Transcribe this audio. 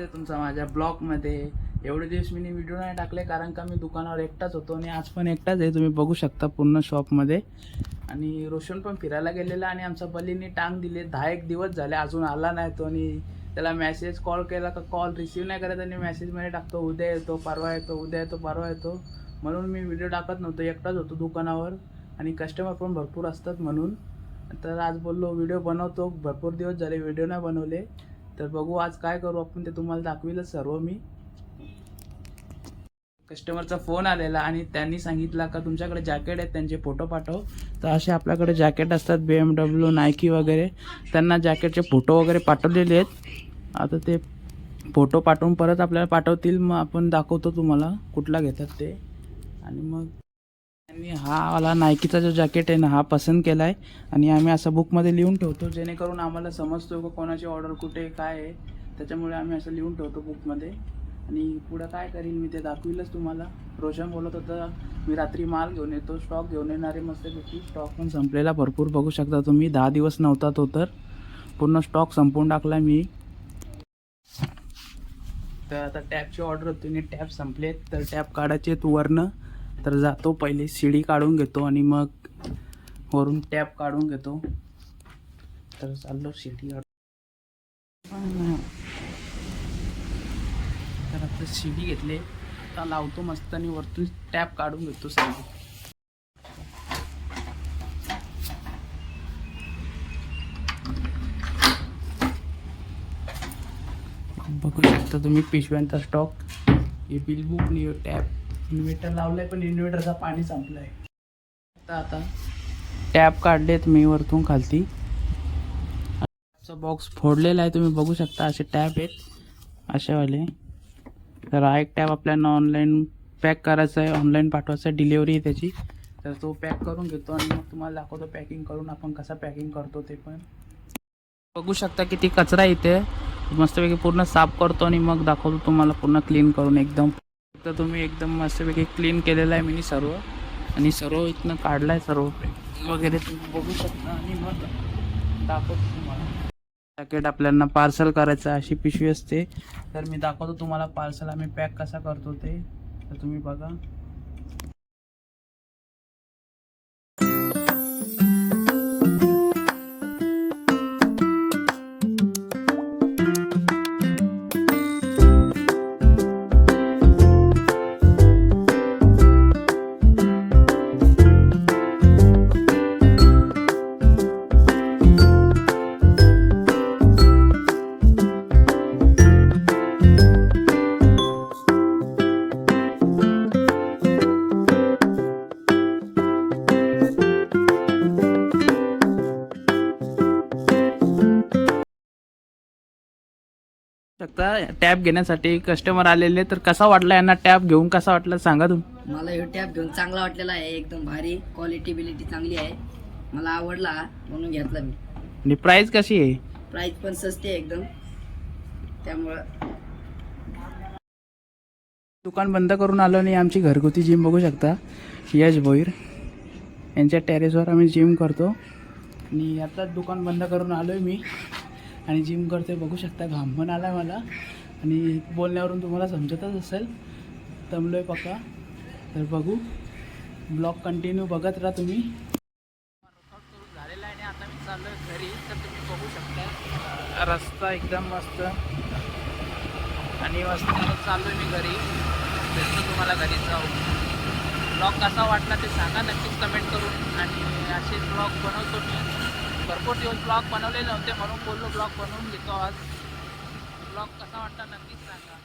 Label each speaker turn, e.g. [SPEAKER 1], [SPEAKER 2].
[SPEAKER 1] आहे तुमचा माझ्या ब्लॉगमध्ये. एवढे दिवस मी व्हिडिओ नाही टाकले कारण का मी दुकानावर एकटाच होतो आणि आज पण एकटाच आहे. तुम्ही बघू शकता पूर्ण शॉपमध्ये. आणि रोशन पण फिरायला गेलेला आणि आमचा बलीने टांग दिले. दहा एक दिवस झाले अजून आला नाही तो आणि त्याला मेसेज कॉल केला का कॉल रिसीव नाही करत आणि मेसेजमध्ये टाकतो उद्या येतो परवा येतो उद्या येतो परवा येतो. म्हणून मी व्हिडिओ टाकत नव्हतो एकटाच होतो दुकानावर. आणि कस्टमर पण भरपूर असतात म्हणून. तर आज बोललो व्हिडिओ बनवतो. भरपूर दिवस झाले व्हिडिओ नाही बनवले. तर बघू आज काय करू आपण ते तुम्हाला दाखविलच सर्व मी. कस्टमरचा फोन आलेला आणि त्यांनी सांगितला का तुमच्याकडे जॅकेट आहेत त्यांचे फोटो पाठव. तर असे आपल्याकडे जॅकेट असतात बी एम डब्ल्यू नायकी वगैरे. त्यांना जॅकेटचे फोटो वगैरे पाठवलेले आहेत. आता ते फोटो पाठवून परत आपल्याला पाठवतील मग आपण दाखवतो तुम्हाला कुठला घेतात ते. आणि मग आणि हा वाला नायकीचा जो जॅकेट आहे ना हा पसंत केला आहे आणि आम्ही असं बुकमध्ये लिहून ठेवतो जेणेकरून आम्हाला समजतो की कोणाची ऑर्डर कुठे काय आहे. त्याच्यामुळे आम्ही असं लिहून ठेवतो बुकमध्ये आणि पुढं काय करीन मी ते दाखवीलच तुम्हाला. रोशन बोलत होता मी रात्री माल घेऊन येतो स्टॉक घेऊन येणारे मस्तपैकी स्टॉक पण संपलेला भरपूर बघू शकता तुम्ही. दहा दिवस नव्हता तो तर. पूर्ण स्टॉक संपवून टाकला मी. तर आता टॅपची ऑर्डर होती आणि टॅप संपले तर टॅप काढायचे तू वरनं. तर जातो पहिले शिडी काढून घेतो आणि मग वरून टॅप काढून घेतो. तर चाललो शिडी तर आता शिडी घेतले. आता लावतो मस्त आणि वरतून टॅप काढून घेतो सगळं. बघू शकता तुम्ही पिशव्यांचा स्टॉक हे बिल बुक नि टॅप इन्व्हर्टर लावलाय पण इन्व्हर्टरचा पाणी संपलंय. आता आता. टॅप काढलेत मी वरतून खालती. बॉक्स फोडलेला आहे तुम्ही बघू शकता असे टॅप आहेत. अशावाले तर हा एक टॅप आपल्याला ऑनलाईन पॅक करायचा आहे ऑनलाईन पाठवायचा आहे डिलेवरी आहे त्याची. तर तो पॅक करून घेतो आणि मग तुम्हाला दाखवतो पॅकिंग करून आपण कसं पॅकिंग करतो ते पण. बघू शकता किती कचरा इथे. मस्तपैकी पूर्ण साफ करतो आणि मग दाखवतो तुम्हाला पूर्ण क्लीन करून एकदम. तर तुम्ही एकदम मस्तपैकी क्लीन केलेलं आहे मी सर्व. आणि सर्व इथनं काढलं आहे सर्व. वगैरे तुम्ही बघू शकता आणि मग दाखवतो तुम्हाला. पॅकेट आपल्याला पार्सल करायचं अशी पिशवी असते. तर मी दाखवतो तुम्हाला पार्सल आम्ही पॅक कसा करतो ते. तर तुम्ही बघा. शकता? टॅब घेण्यासाठी कस्टमर आलेले तर कसा वाटला यांना टॅब घेऊन? कसा वाटला? सांगा तुम्ही.
[SPEAKER 2] मला हे टॅप घेऊन चांगला वाटलेला आहे. एकदम भारी क्वालिटी बिलिटी चांगली आहे. मला आवडला म्हणून घेतला मी.
[SPEAKER 1] आणि प्राइस कशी आहे?
[SPEAKER 2] प्राइस पण सस्ती आहे एकदम. त्यामुळं
[SPEAKER 1] दुकान बंद करून आलो आणि आमची घरगुती जिम बघू शकता. यश भोईर. यांच्या टेरेसवर आम्ही जिम करतो. आणि आताच दुकान बंद करून आलो आहे मी. आणि जिम करतोय बघू शकता घाम पण आला मला. आणि बोलण्यावरून तुम्हाला समजतच असेल. दमलो आहे पक्का. तर बघू. ब्लॉग कंटिन्यू बघत राहा तुम्ही. झालेला आहे आणि आता मी चाललो आहे घरी तर तुम्ही बघू शकता रस्ता एकदम मस्त. आणि मस्त चाललो आहे मी घरी. भेटतो तुम्हाला घरी. जाऊ. ब्लॉग कसा वाटला ते सांगा नक्कीच कमेंट करून. आणि असे ब्लॉग बनवतो मी. भरपूर दिवस ब्लॉग बनवले नव्हते म्हणून बोललो ब्लॉग बनवून घेतो आज. ब्लॉग कसा वाटला नक्कीच सांगा.